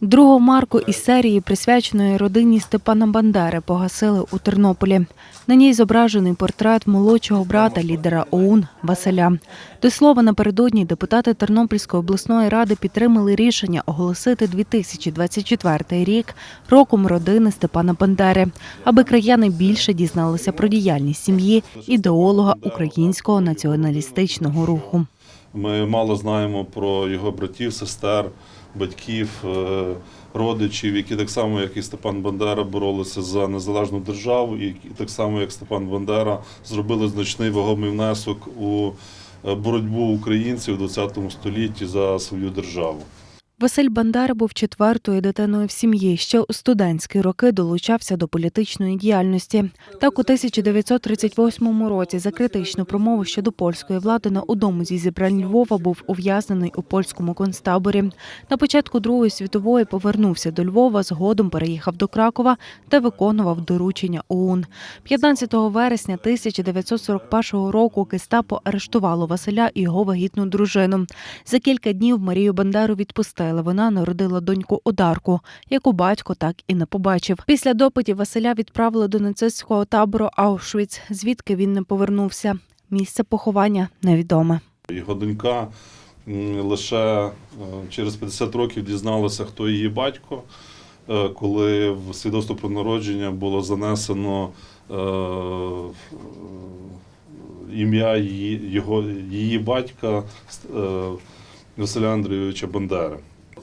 Другу марку із серії, присвяченої родині Степана Бандери, погасили у Тернополі. На ній зображений портрет молодшого брата лідера ОУН Василя. До слова, напередодні депутати Тернопільської обласної ради підтримали рішення оголосити 2024 рік роком родини Степана Бандери, аби краяни більше дізналися про діяльність сім'ї ідеолога українського націоналістичного руху. Ми мало знаємо про його братів, сестер, батьків, е, родичів, які так само, як і Степан Бандера, боролися за незалежну державу, і так само, як Степан Бандера, зробили значний вагомий внесок у е, боротьбу українців у ХХ столітті за свою державу. Василь Бандера був четвертою дитиною в сім'ї. Ще у студентські роки долучався до політичної діяльності. Так, у 1938 році за критичну промову щодо польської влади на одному зі зібрань Львова був ув'язнений у польському концтаборі. На початку Другої світової повернувся до Львова, згодом переїхав до Кракова та виконував доручення ОУН. 15 вересня 1941 року Гестапо арештувало Василя і його вагітну дружину. За кілька днів Марію Бандеру відпустили. Вона народила доньку Одарку, яку батько так і не побачив. Після допитів Василя відправили до нацистського табору Аушвіц, звідки він не повернувся. Місце поховання невідоме. Його донька лише е, через 50 років дізналася, хто її батько, е, коли в свідоцтво про народження було занесено е, ім'я її, його, її батька Василя Андрійовича Бандери.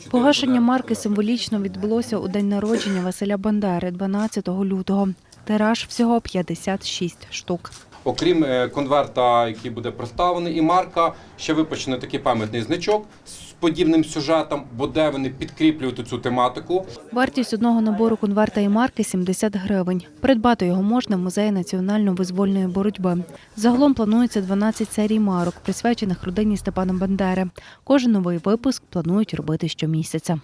Погашення марки символічно відбулося у день народження Василя Бандери, 12 лютого. Тираж всього 56 штук. Окрім е, конверта, який буде представлений, і марка, ще випущено такий пам'ятний значок з подібним сюжетом, бо де вони підкріплюють цю тематику. Вартість одного набору конверта і марки 70 гривень. Придбати його можна в музеї національно-визвольної боротьби. Загалом планується 12 серій марок, присвячених родині Степана Бандери. Кожен новий випуск планують робити щомісяця.